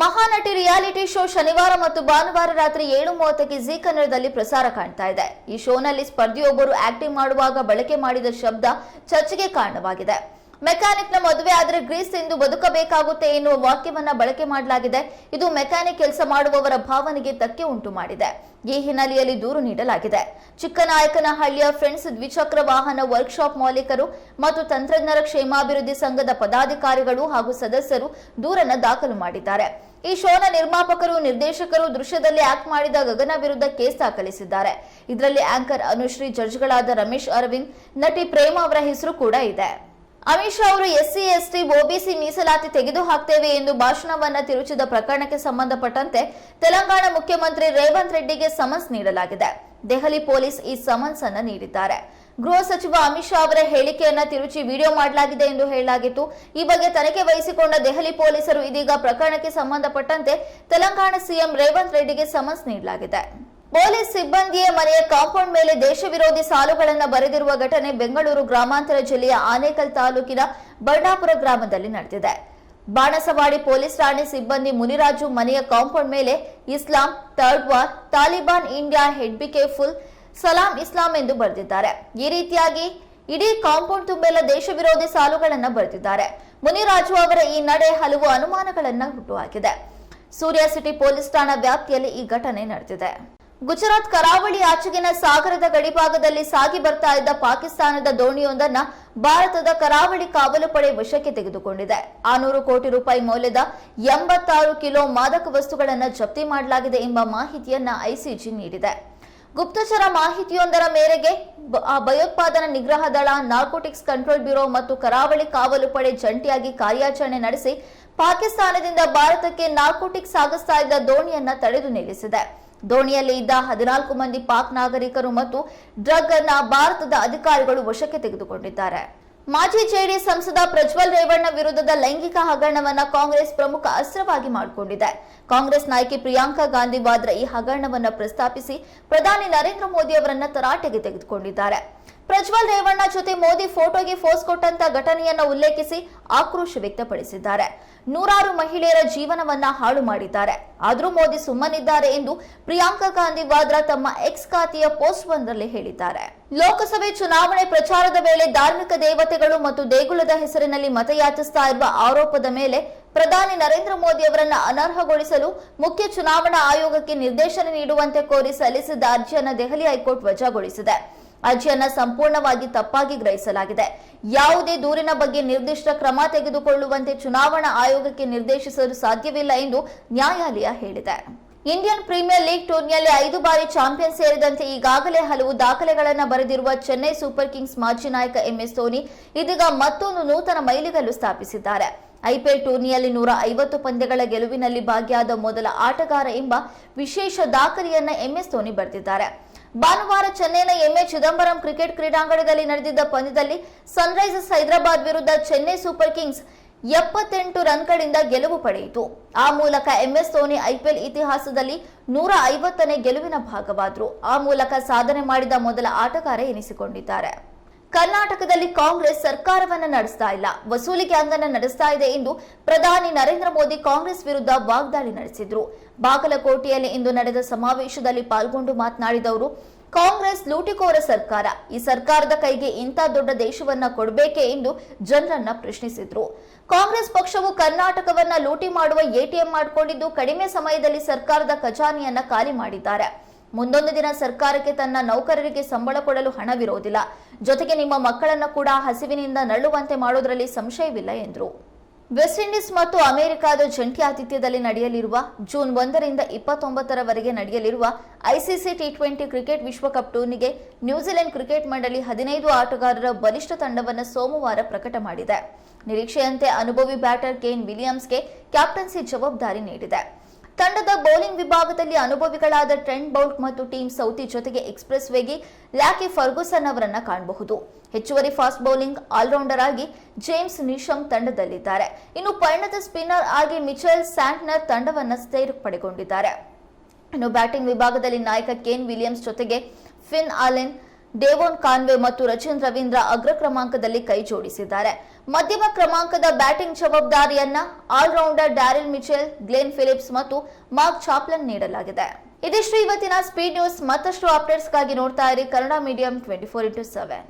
Mahanati reality show ಶನಿವಾರ ಮತ್ತು ಭಾನುವಾರ ರಾತ್ರಿ ಏಳು ಮೂವತ್ತಕ್ಕೆ ಜಿ ಕನ್ನಡದಲ್ಲಿ ಪ್ರಸಾರ ಕಾಣ್ತಾ ಇದೆ. ಈ ಶೋನಲ್ಲಿ ಸ್ಪರ್ಧಿಯೊಬ್ಬರು ಆಕ್ಟಿಂಗ್ ಮಾಡುವಾಗ ಬಳಕೆ ಮಾಡಿದ ಶಬ್ದ ಚರ್ಚೆಗೆ ಕಾರಣವಾಗಿದೆ. ಮೆಕ್ಯಾನಿಕ್ನ ಮದುವೆ ಆದರೆ ಗ್ರೀಸ್ ಎಂದು ಬದುಕಬೇಕಾಗುತ್ತೆ ಎನ್ನುವ ವಾಕ್ಯವನ್ನ ಬಳಕೆ ಮಾಡಲಾಗಿದೆ. ಇದು ಮೆಕ್ಯಾನಿಕ್ ಕೆಲಸ ಮಾಡುವವರ ಭಾವನೆಗೆ ಧಕ್ಕೆ ಉಂಟು ಮಾಡಿದೆ. ಈ ಹಿನ್ನೆಲೆಯಲ್ಲಿ ದೂರು ನೀಡಲಾಗಿದೆ. ಚಿಕ್ಕನಾಯಕನಹಳ್ಳಿಯ ಫ್ರೆಂಡ್ಸ್ ದ್ವಿಚಕ್ರ ವಾಹನ ವರ್ಕ್ಶಾಪ್ ಮಾಲೀಕರು ಮತ್ತು ತಂತ್ರಜ್ಞರ ಕ್ಷೇಮಾಭಿವೃದ್ಧಿ ಸಂಘದ ಪದಾಧಿಕಾರಿಗಳು ಹಾಗೂ ಸದಸ್ಯರು ದೂರನ್ನ ದಾಖಲು ಮಾಡಿದ್ದಾರೆ. ಈ ಶೋನ ನಿರ್ಮಾಪಕರು, ನಿರ್ದೇಶಕರು ದೃಶ್ಯದಲ್ಲಿ ಆಕ್ಟ್ ಮಾಡಿದ ಗಗನ ವಿರುದ್ಧ ಕೇಸ್ ದಾಖಲಿಸಿದ್ದಾರೆ. ಇದರಲ್ಲಿ ಆಂಕರ್ ಅನುಶ್ರೀ ಜಡ್ಜ್ಗಳಾದ ರಮೇಶ್ ಅರವಿಂದ್, ನಟಿ ಪ್ರೇಮ ಅವರ ಹೆಸರು ಕೂಡ ಇದೆ. ಅಮಿತ್ ಶಾ ಅವರು ಎಸ್ಸಿ, ಎಸ್ಟಿ, ಒಬಿಸಿ ಮೀಸಲಾತಿ ತೆಗೆದು ಹಾಕ್ತೇವೆ ಎಂದು ಭಾಷಣವನ್ನ ತಿರುಚಿದ ಪ್ರಕರಣಕ್ಕೆ ಸಂಬಂಧಪಟ್ಟಂತೆ ತೆಲಂಗಾಣ ಮುಖ್ಯಮಂತ್ರಿ ರೇವಂತ್ ರೆಡ್ಡಿಗೆ ಸಮನ್ಸ್ ನೀಡಲಾಗಿದೆ. ದೆಹಲಿ ಪೊಲೀಸ್ ಈ ಸಮನ್ಸ್ ಅನ್ನು ನೀಡಿದ್ದಾರೆ. ಗೃಹ ಸಚಿವ ಅಮಿತ್ ಶಾ ಅವರ ಹೇಳಿಕೆಯನ್ನ ತಿರುಚಿ ವಿಡಿಯೋ ಮಾಡಲಾಗಿದೆ ಎಂದು ಹೇಳಲಾಗಿತ್ತು. ಈ ಬಗ್ಗೆ ತನಿಖೆ ವಹಿಸಿಕೊಂಡ ದೆಹಲಿ ಪೊಲೀಸರು ಇದೀಗ ಪ್ರಕರಣಕ್ಕೆ ಸಂಬಂಧಪಟ್ಟಂತೆ ತೆಲಂಗಾಣ ಸಿಎಂ ರೇವಂತ್ ರೆಡ್ಡಿಗೆ ಸಮನ್ಸ್ ನೀಡಲಾಗಿದೆ. ಪೊಲೀಸ್ ಸಿಬ್ಬಂದಿಯ ಮನೆಯ ಕಾಂಪೌಂಡ್ ಮೇಲೆ ದೇಶ ವಿರೋಧಿ ಸಾಲುಗಳನ್ನು ಬರೆದಿರುವ ಘಟನೆ ಬೆಂಗಳೂರು ಗ್ರಾಮಾಂತರ ಜಿಲ್ಲೆಯ ಆನೇಕಲ್ ತಾಲೂಕಿನ ಬರ್ಣಾಪುರ ಗ್ರಾಮದಲ್ಲಿ ನಡೆದಿದೆ. ಬಾಣಸವಾಡಿ ಪೊಲೀಸ್ ಠಾಣೆ ಸಿಬ್ಬಂದಿ ಮುನಿರಾಜು ಮನೆಯ ಕಾಂಪೌಂಡ್ ಮೇಲೆ Islam, third war, Taliban India head be careful ಸಲಾಂ ಇಸ್ಲಾಂ ಎಂದು ಬರೆದಿದ್ದಾರೆ. ಈ ರೀತಿಯಾಗಿ ಇಡೀ ಕಾಂಪೌಂಡ್ ತುಂಬೆಲ್ಲ ದೇಶ ವಿರೋಧಿ ಸಾಲುಗಳನ್ನು ಬರೆದಿದ್ದಾರೆ. ಮುನಿರಾಜು ಅವರ ಈ ನಡೆ ಹಲವು ಅನುಮಾನಗಳನ್ನು ಹುಟ್ಟುಹಾಕಿದೆ. ಸೂರ್ಯ ಸಿಟಿ ಪೊಲೀಸ್ ಠಾಣಾ ವ್ಯಾಪ್ತಿಯಲ್ಲಿ ಈ ಘಟನೆ ನಡೆದಿದೆ. ಗುಜರಾತ್ ಕರಾವಳಿ ಆಚೆಗಿನ ಸಾಗರದ ಗಡಿಭಾಗದಲ್ಲಿ ಸಾಗಿ ಬರ್ತಾ ಇದ್ದ ಪಾಕಿಸ್ತಾನದ ದೋಣಿಯೊಂದನ್ನ ಭಾರತದ ಕರಾವಳಿ ಕಾವಲು ಪಡೆ ವಶಕ್ಕೆ ತೆಗೆದುಕೊಂಡಿದೆ. ಆನೂರು ಕೋಟಿ ರೂಪಾಯಿ ಮೌಲ್ಯದ ಎಂಬತ್ತಾರು ಕಿಲೋ ಮಾದಕ ವಸ್ತುಗಳನ್ನು ಜಪ್ತಿ ಮಾಡಲಾಗಿದೆ ಎಂಬ ಮಾಹಿತಿಯನ್ನ ಐಸಿಜಿ ನೀಡಿದೆ. ಗುಪ್ತಚರ ಮಾಹಿತಿಯೊಂದರ ಮೇರೆಗೆ ಭಯೋತ್ಪಾದನಾ ನಿಗ್ರಹ ದಳ, ನಾರ್ಕೋಟಿಕ್ಸ್ ಕಂಟ್ರೋಲ್ ಬ್ಯೂರೋ ಮತ್ತು ಕರಾವಳಿ ಕಾವಲು ಪಡೆ ಜಂಟಿಯಾಗಿ ಕಾರ್ಯಾಚರಣೆ ನಡೆಸಿ ಪಾಕಿಸ್ತಾನದಿಂದ ಭಾರತಕ್ಕೆ ನಾರ್ಕೋಟಿಕ್ಸ್ ಸಾಗಿಸ್ತಾ ಇದ್ದ ದೋಣಿಯನ್ನ ತಡೆದು ನಿಲ್ಲಿಸಿದೆ. ದೋಣಿಯಲ್ಲಿ ಇದ್ದ ಹದಿನಾಲ್ಕು ಮಂದಿ ಪಾಕ್ ನಾಗರಿಕರು ಮತ್ತು ಡ್ರಗ್ ಅನ್ನ ಭಾರತದ ಅಧಿಕಾರಿಗಳು ವಶಕ್ಕೆ ತೆಗೆದುಕೊಂಡಿದ್ದಾರೆ. ಮಾಜಿ ಜೆಡಿಎಸ್ ಸಂಸದ ಪ್ರಜ್ವಲ್ ರೇವಣ್ಣ ವಿರುದ್ಧದ ಲೈಂಗಿಕ ಹಗರಣವನ್ನ ಕಾಂಗ್ರೆಸ್ ಪ್ರಮುಖ ಅಸ್ತ್ರವಾಗಿ ಮಾಡಿಕೊಂಡಿದೆ. ಕಾಂಗ್ರೆಸ್ ನಾಯಕಿ ಪ್ರಿಯಾಂಕಾ ಗಾಂಧಿ ವಾದ್ರಾ ಈ ಹಗರಣವನ್ನು ಪ್ರಸ್ತಾಪಿಸಿ ಪ್ರಧಾನಿ ನರೇಂದ್ರ ಮೋದಿ ಅವರನ್ನ ತರಾಟೆಗೆ ತೆಗೆದುಕೊಂಡಿದ್ದಾರೆ. ಪ್ರಜ್ವಲ್ ರೇವಣ್ಣ ಜೊತೆ ಮೋದಿ ಫೋಟೋಗೆ ಫೋಸ್ ಕೊಟ್ಟಂತ ಘಟನೆಯನ್ನು ಉಲ್ಲೇಖಿಸಿ ಆಕ್ರೋಶ ವ್ಯಕ್ತಪಡಿಸಿದ್ದಾರೆ. ನೂರಾರು ಮಹಿಳೆಯರ ಜೀವನವನ್ನ ಹಾಳು ಮಾಡಿದ್ದಾರೆ. ಆದರೂ ಮೋದಿ ಸುಮ್ಮನಿದ್ದಾರೆ ಎಂದು ಪ್ರಿಯಾಂಕಾ ಗಾಂಧಿ ವಾದ್ರಾ ತಮ್ಮ ಎಕ್ಸ್ ಖಾತೆಯ ಪೋಸ್ಟ್ ಒಂದರಲ್ಲಿ ಹೇಳಿದ್ದಾರೆ. ಲೋಕಸಭೆ ಚುನಾವಣೆ ಪ್ರಚಾರದ ವೇಳೆ ಧಾರ್ಮಿಕ ದೇವತೆಗಳು ಮತ್ತು ದೇಗುಲದ ಹೆಸರಿನಲ್ಲಿ ಮತಯಾಚಿಸ್ತಾ ಇರುವ ಆರೋಪದ ಮೇಲೆ ಪ್ರಧಾನಿ ನರೇಂದ್ರ ಮೋದಿ ಅವರನ್ನ ಅನರ್ಹಗೊಳಿಸಲು ಮುಖ್ಯ ಚುನಾವಣಾ ಆಯೋಗಕ್ಕೆ ನಿರ್ದೇಶನ ನೀಡುವಂತೆ ಕೋರಿ ಸಲ್ಲಿಸಿದ್ದ ಅರ್ಜಿಯನ್ನು ದೆಹಲಿ ಹೈಕೋರ್ಟ್ ವಜಾಗೊಳಿಸಿದೆ. ಅರ್ಜಿಯನ್ನ ಸಂಪೂರ್ಣವಾಗಿ ತಪ್ಪಾಗಿ ಗ್ರಹಿಸಲಾಗಿದೆ. ಯಾವುದೇ ದೂರಿನ ಬಗ್ಗೆ ನಿರ್ದಿಷ್ಟ ಕ್ರಮ ತೆಗೆದುಕೊಳ್ಳುವಂತೆ ಚುನಾವಣಾ ಆಯೋಗಕ್ಕೆ ನಿರ್ದೇಶಿಸಲು ಸಾಧ್ಯವಿಲ್ಲ ಎಂದು ನ್ಯಾಯಾಲಯ ಹೇಳಿದೆ. ಇಂಡಿಯನ್ ಪ್ರೀಮಿಯರ್ ಲೀಗ್ ಟೂರ್ನಿಯಲ್ಲಿ ಐದು ಬಾರಿ ಚಾಂಪಿಯನ್ ಸೇರಿದಂತೆ ಈಗಾಗಲೇ ಹಲವು ದಾಖಲೆಗಳನ್ನು ಬರೆದಿರುವ ಚೆನ್ನೈ ಸೂಪರ್ ಕಿಂಗ್ಸ್ ಮಾಜಿ ನಾಯಕ ಎಂಎಸ್ ಧೋನಿ ಇದೀಗ ಮತ್ತೊಂದು ನೂತನ ಮೈಲಿಗಲ್ಲು ಸ್ಥಾಪಿಸಿದ್ದಾರೆ. ಐಪಿಎಲ್ ಟೂರ್ನಿಯಲ್ಲಿ ನೂರ ಐವತ್ತು ಪಂದ್ಯಗಳ ಗೆಲುವಿನಲ್ಲಿ ಭಾಗಿಯಾದ ಮೊದಲ ಆಟಗಾರ ಎಂಬ ವಿಶೇಷ ದಾಖಲೆಯನ್ನ ಎಂಎಸ್ ಧೋನಿ ಬರೆದಿದ್ದಾರೆ. ಭಾನುವಾರ ಚೆನ್ನೈನ ಎಂಎ ಚಿದಂಬರಂ ಕ್ರಿಕೆಟ್ ಕ್ರೀಡಾಂಗಣದಲ್ಲಿ ನಡೆದಿದ್ದ ಪಂದ್ಯದಲ್ಲಿ ಸನ್ರೈಸರ್ಸ್ ಹೈದರಾಬಾದ್ ವಿರುದ್ಧ ಚೆನ್ನೈ ಸೂಪರ್ ಕಿಂಗ್ಸ್ ಎಪ್ಪತ್ತೆಂಟು ರನ್ಗಳಿಂದ ಗೆಲುವು ಪಡೆಯಿತು. ಆ ಮೂಲಕ ಎಂಎಸ್ ಧೋನಿ ಐಪಿಎಲ್ ಇತಿಹಾಸದಲ್ಲಿ ನೂರ ಐವತ್ತನೇ ಗೆಲುವಿನ ಭಾಗವಾದರು. ಆ ಮೂಲಕ ಸಾಧನೆ ಮಾಡಿದ ಮೊದಲ ಆಟಗಾರ ಎನಿಸಿಕೊಂಡಿದ್ದಾರೆ. ಕರ್ನಾಟಕದಲ್ಲಿ ಕಾಂಗ್ರೆಸ್ ಸರ್ಕಾರವನ್ನ ನಡೆಸ್ತಾ ಇಲ್ಲ. ವಸೂಲಿ ಅಂಗನ ನಡೆಸ್ತಾ ಇದೆ ಎಂದು ಪ್ರಧಾನಿ ನರೇಂದ್ರ ಮೋದಿ ಕಾಂಗ್ರೆಸ್ ವಿರುದ್ಧ ವಾಗ್ದಾಳಿ ನಡೆಸಿದ್ರು. ಬಾಗಲಕೋಟೆಯಲ್ಲಿ ಇಂದು ನಡೆದ ಸಮಾವೇಶದಲ್ಲಿ ಪಾಲ್ಗೊಂಡು ಮಾತನಾಡಿದವರು, ಕಾಂಗ್ರೆಸ್ ಲೂಟಿಕೋರ ಸರ್ಕಾರ, ಈ ಸರ್ಕಾರದ ಕೈಗೆ ಇಂಥ ದೊಡ್ಡ ದೇಶವನ್ನ ಕೊಡಬೇಕೆ ಎಂದು ಜನರನ್ನ ಪ್ರಶ್ನಿಸಿದ್ರು. ಕಾಂಗ್ರೆಸ್ ಪಕ್ಷವು ಕರ್ನಾಟಕವನ್ನ ಲೂಟಿ ಮಾಡುವ ಎಟಿಎಂ ಮಾಡಿಕೊಂಡಿದ್ದು ಕಡಿಮೆ ಸಮಯದಲ್ಲಿ ಸರ್ಕಾರದ ಖಜಾನೆಯನ್ನ ಖಾಲಿ ಮಾಡಿದ್ದಾರೆ. ಮುಂದೊಂದು ದಿನ ಸರ್ಕಾರಕ್ಕೆ ತನ್ನ ನೌಕರರಿಗೆ ಸಂಬಳ ಕೊಡಲು ಹಣವಿರುವುದಿಲ್ಲ ಜೊತೆಗೆ ನಿಮ್ಮ ಮಕ್ಕಳನ್ನು ಕೂಡ ಹಸಿವಿನಿಂದ ನಳ್ಳುವಂತೆ ಮಾಡೋದರಲ್ಲಿ ಸಂಶಯವಿಲ್ಲ, ಎಂದರು. ವೆಸ್ಟ್ ಇಂಡೀಸ್ ಮತ್ತು ಅಮೆರಿಕಾದ ಜಂಟಿ ಆತಿಥ್ಯದಲ್ಲಿ ನಡೆಯಲಿರುವ ಜೂನ್ ಒಂದರಿಂದ ಇಪ್ಪತ್ತೊಂಬತ್ತರವರೆಗೆ ನಡೆಯಲಿರುವ ಐಸಿಸಿ ಟಿ ಟ್ವೆಂಟಿ ಕ್ರಿಕೆಟ್ ವಿಶ್ವಕಪ್ ಟೂರ್ನಿಗೆ ನ್ಯೂಜಿಲೆಂಡ್ ಕ್ರಿಕೆಟ್ ಮಂಡಳಿ ಹದಿನೈದು ಆಟಗಾರರ ಬಲಿಷ್ಠ ತಂಡವನ್ನು ಸೋಮವಾರ ಪ್ರಕಟ ಮಾಡಿದೆ. ನಿರೀಕ್ಷೆಯಂತೆ ಅನುಭವಿ ಬ್ಯಾಟರ್ ಕೇನ್ ವಿಲಿಯಮ್ಸ್ಗೆ ಕ್ಯಾಪ್ಟನ್ಸಿ ಜವಾಬ್ದಾರಿ ನೀಡಿದೆ. ತಂಡದ ಬೌಲಿಂಗ್ ವಿಭಾಗದಲ್ಲಿ ಅನುಭವಿಗಳಾದ ಟ್ರೆಂಡ್ ಬೌಲ್ಟ್ ಮತ್ತು ಟೀಮ್ ಸೌತಿ ಜೊತೆಗೆ ಎಕ್ಸ್ಪ್ರೆಸ್ ವೇಗಿ ಲ್ಯಾಕಿ ಫರ್ಗೂಸನ್ ಅವರನ್ನ ಕಾಣಬಹುದು. ಹೆಚ್ಚುವರಿ ಫಾಸ್ಟ್ ಬೌಲಿಂಗ್ ಆಲ್ರೌಂಡರ್ ಆಗಿ ಜೇಮ್ಸ್ ನಿಶಂಕ್ ತಂಡದಲ್ಲಿದ್ದಾರೆ. ಇನ್ನು ಪರಿಣತ ಸ್ಪಿನ್ನರ್ ಆಗಿ ಮಿಚೆಲ್ ಸ್ಯಾಂಟ್ನರ್ ತಂಡವನ್ನು ಸೇರ್ಪಡೆಗೊಂಡಿದ್ದಾರೆ ಇನ್ನು ಬ್ಯಾಟಿಂಗ್ ವಿಭಾಗದಲ್ಲಿ ನಾಯಕ ಕೇನ್ ವಿಲಿಯಮ್ಸ್ ಜೊತೆಗೆ ಫಿನ್ ಆಲೆನ್ ಡೇವೋನ್ ಕಾನ್ವೆ ಮತ್ತು ರಚಿನ್ ರವೀಂದ್ರ ಅಗ್ರ ಕ್ರಮಾಂಕದಲ್ಲಿ ಕೈ ಜೋಡಿಸಿದ್ದಾರೆ. ಮಧ್ಯಮ ಕ್ರಮಾಂಕದ ಬ್ಯಾಟಿಂಗ್ ಜವಾಬ್ದಾರಿಯನ್ನ allrounder Daryl Mitchell, Glenn Phillips ಮತ್ತು ಮಾರ್ಕ್ ಚಾಪ್ಲನ್ ನೀಡಲಾಗಿದೆ. ಇದಿಷ್ಟು ಇವತ್ತಿನ ಸ್ಪೀಡ್ ನ್ಯೂಸ್. ಮತ್ತಷ್ಟು ಅಪ್ಡೇಟ್ಸ್ಗಾಗಿ ನೋಡ್ತಾ ಇರಿ Kannada medium twenty four into seven.